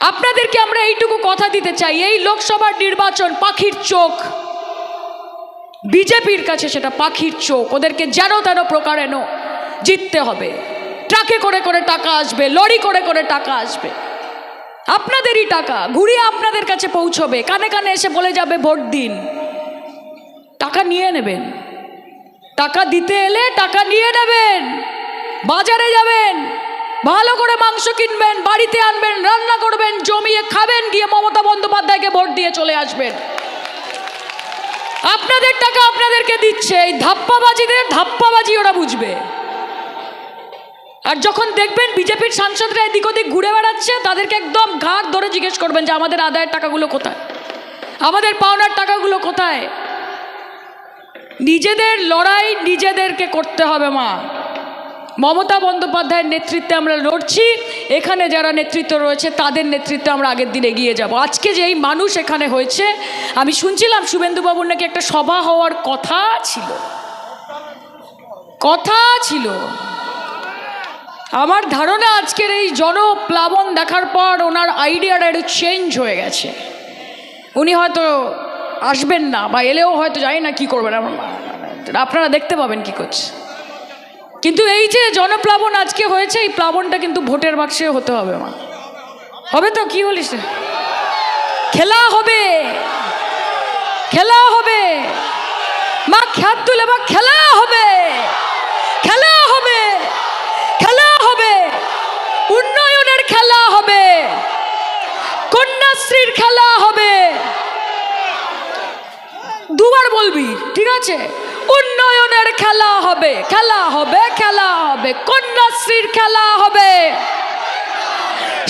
আপনাদেরকে আমরা এইটুকু কথা দিতে চাই, এই লোকসভার নির্বাচন পাখির চোখ। বিজেপির কাছে সেটা পাখির চোখ, ওদেরকে যেন তেন প্রকারেণ জিততে হবে। ট্রাকে করে করে টাকা আসবে, লরি করে করে টাকা আসবে। আপনাদেরই টাকা, ঘুরিয়ে আপনাদের কাছে পৌঁছবে, কানে কানে এসে বলে যাবে ভোট দিন। টাকা নিয়ে নেবেন। টাকা দিতে এলে টাকা নিয়ে নেবেন। বাজারে যাবেন। ভালো করে মাংস কিনবেন, বাড়িতে আনবেন, রান্না করবেন, জমিয়ে খাবেন, গিয়ে মমতা বন্দ্যোপাধ্যায়কে ভোট দিয়ে চলে আসবেন। আপনাদের টাকা আপনাদেরকে দিচ্ছে, এই ধাপ্পাবাজিদের ধাপ্পাবাজি ওরা বুঝবে। আর যখন দেখবেন বিজেপির সাংসদরা এদিক ওদিক ঘুরে বেড়াচ্ছে, তাদেরকে একদম ঘাট ধরে জিজ্ঞেস করবেন যে, আমাদের আদায়ের টাকাগুলো কোথায়? আমাদের পাওনার টাকাগুলো কোথায়? নিজেদের লড়াই নিজেদেরকে করতে হবে, মা। মমতা বন্দ্যোপাধ্যায়ের নেতৃত্বে আমরা লড়ছি। এখানে যারা নেতৃত্ব রয়েছে, তাদের নেতৃত্বে আমরা আগের দিন এগিয়ে যাব। আজকে যে এই মানুষ এখানে হয়েছে, আমি শুনছিলাম শুভেন্দুবাবুর নাকি একটা সভা হওয়ার কথা ছিল। কথা ছিল। আমার ধারণা আজকের এই জনপ্লাবন দেখার পর ওনার আইডিয়াটা একটু চেঞ্জ হয়ে গেছে। উনি হয়তো আসবেন না, বা এলেও হয়তো জানি না কি করবেন। আপনারা দেখতে পাবেন কি করছে। কিন্তু এই যে জনপ্লাবন আজকে হয়েছে, এই প্লাবনটা কিন্তু ভোটের বাক্সে হতে হবে, মা। হবে তো? কি বলিস খেলা হবে। খেলা হবে। মা খ্যাত তুলে মা, খেলা হবে। খেলা হবে। খেলা হবে। উন্নয়নের খেলা হবে। কন্যাশ্রীর খেলা হবে। দুবার বলবি, ঠিক আছে? উন্নয়নের খেলা হবে খেলা হবে খেলা হবে। কন্যাশ্রীর খেলা হবে।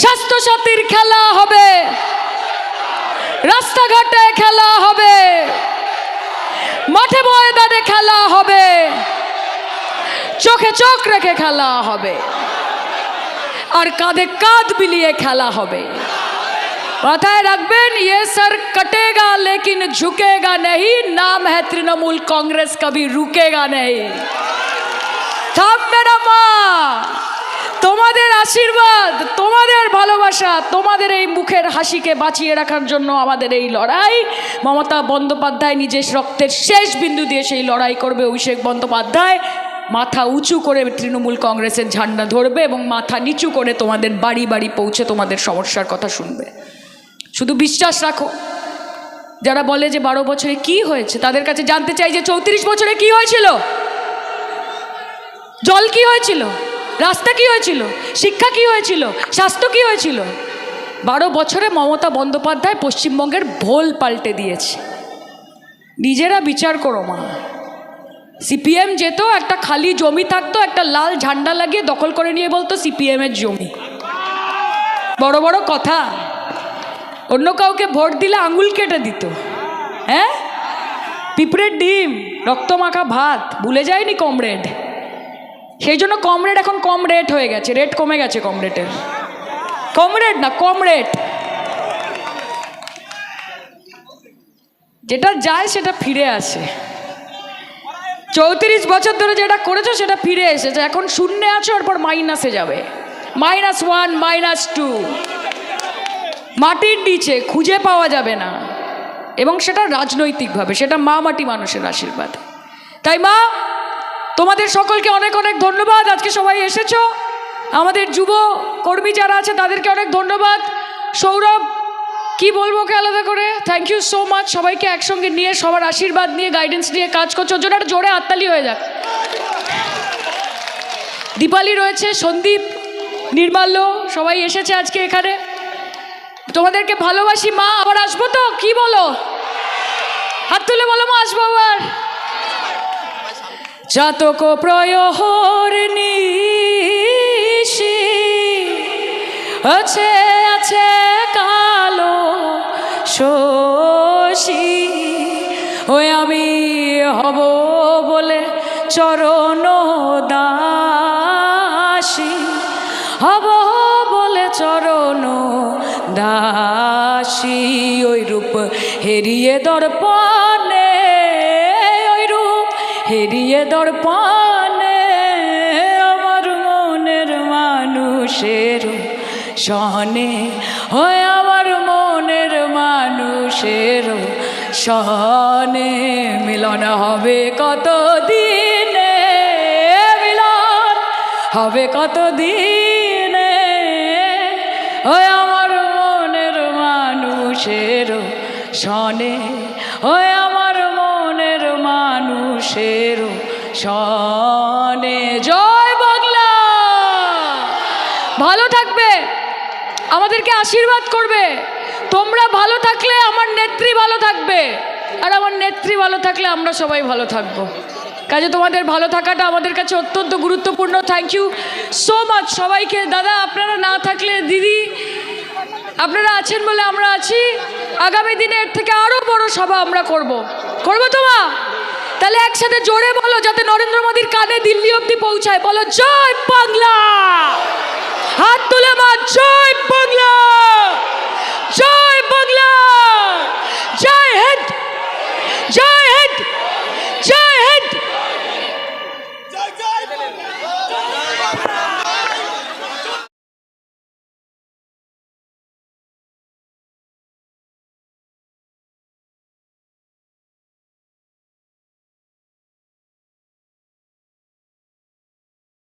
স্বাস্থ্যসাথীর খেলা হবে। রাস্তাঘাটে খেলা হবে। মাঠে ময়দানে খেলা হবে। চোখে চোখ রেখে খেলা হবে। আর কাঁধে কাঁধ বিলিয়ে খেলা হবে। মাথায় রাখবেন ये सर कटेगा लेकिन झुकेगा नहीं नाम है तृणमूल कांग्रेस कभी रुकेगा नहीं থামবে না মা তোমাদের আশীর্বাদ তোমাদের ভালোবাসা তোমাদের এই মুখের হাসিকে বাঁচিয়ে রাখার জন্য আমাদের এই লড়াই মমতা বন্দ্যোপাধ্যায় নিজের রক্তের শেষ বিন্দু দিয়ে সেই লড়াই করবে অভিষেক বন্দ্যোপাধ্যায় মাথা উঁচু করে তৃণমূল কংগ্রেসের ঝান্ডা ধরবে এবং মাথা নিচু করে তোমাদের বাড়ি বাড়ি পৌঁছে তোমাদের সমস্যার কথা শুনবে শুধু বিশ্বাস রাখো। যারা বলে যে বারো বছরে কি হয়েছে, তাদের কাছে জানতে চাই যে চৌত্রিশ বছরে কি হয়েছিল? জল কি হয়েছিল? রাস্তা কি হয়েছিল? শিক্ষা কি হয়েছিল? স্বাস্থ্য কি হয়েছিল? বারো বছরে মমতা বন্দ্যোপাধ্যায় পশ্চিমবঙ্গের ভোল পাল্টে দিয়েছে। নিজেরা বিচার করো মা। সিপিএম যেত, একটা খালি জমি থাকতো, একটা লাল ঝান্ডা লাগিয়ে দখল করে নিয়ে বলতো সিপিএমের জমি। বড় বড় কথা। অন্য কাউকে ভোট দিলে আঙুল কেটে দিত। হ্যাঁ? পিঁপড়ের ডিম রক্তমাখা ভাত, ভুলে যায়নি কমরেড। সেই জন্য কমরেড এখন কম রেট হয়ে গেছে, রেট কমে গেছে কমরেডের। কমরেড না কম রেট যেটা যায় সেটা ফিরে আসে। চৌত্রিশ বছর ধরে যেটা করেছ সেটা ফিরে এসেছে। এখন শূন্যে আছো ওর পর মাইনাসে যাবে। Minus one, minus two. মাটির নিচে খুঁজে পাওয়া যাবে না। এবং সেটা রাজনৈতিকভাবে, সেটা মা মাটি মানুষের আশীর্বাদ। তাই মা, তোমাদের সকলকে অনেক অনেক ধন্যবাদ। আজকে সবাই এসেছ। আমাদের যুব কর্মী যারা আছে, তাদেরকে অনেক ধন্যবাদ। সৌরভ, কি বলব ওকে আলাদা করে? থ্যাংক ইউ সো মাচ সবাইকে একসঙ্গে নিয়ে, সবার আশীর্বাদ নিয়ে গাইডেন্স নিয়ে কাজ করছ। ওর জন্য একটা জোরে হাততালি হয়ে যাক। দীপালি রয়েছে, সন্দীপ, নির্মাল্য, সবাই এসেছে আজকে এখানে। তোমাদেরকে ভালোবাসি, মা, আবার আসব তো? কি বলো? হাত তুলে বলো, মা, আসব আবার। জাতক প্রয়হর নিশি, আছে আছে কালো শশী। ওই আমি হব বলে চরণ দাসী দাসী ওই রূপ হেরিয়ে দর্পণে, ওই রূপ হেরিয়ে দর্পণে, আমার মনের মানুষের সহনে হয় আমার মনের মানুষের সহনে, মিলন হবে কত দিনে মিলন হবে কত দিনে মানুষের সনে, ওই আমার মনের মানুষের সনে। জয় বাংলা! ভালো থাকবে, আমাদেরকে আশীর্বাদ করবে। তোমরা ভালো থাকলে আমার নেত্রী ভালো থাকবে, আর আমার নেত্রী ভালো থাকলে আমরা সবাই ভালো থাকব। কাজে তোমাদের ভালো থাকাটা আমাদের কাছে অত্যন্ত গুরুত্বপূর্ণ। থ্যাংক ইউ সো মাচ সবাইকে। দাদা, আপনারা না থাকলে দিদি আপনারা আছেন বলে আমরা আছি। আগামী দিনে এর থেকে আরও বড় সভা আমরা করব। করব তো মা? তাহলে একসাথে জোরে বলো যাতে নরেন্দ্র মোদীর কানে দিল্লি অব্দি পৌঁছায়। বলো, জয় বাংলা! হাত তুলে মা, জয় বাংলা!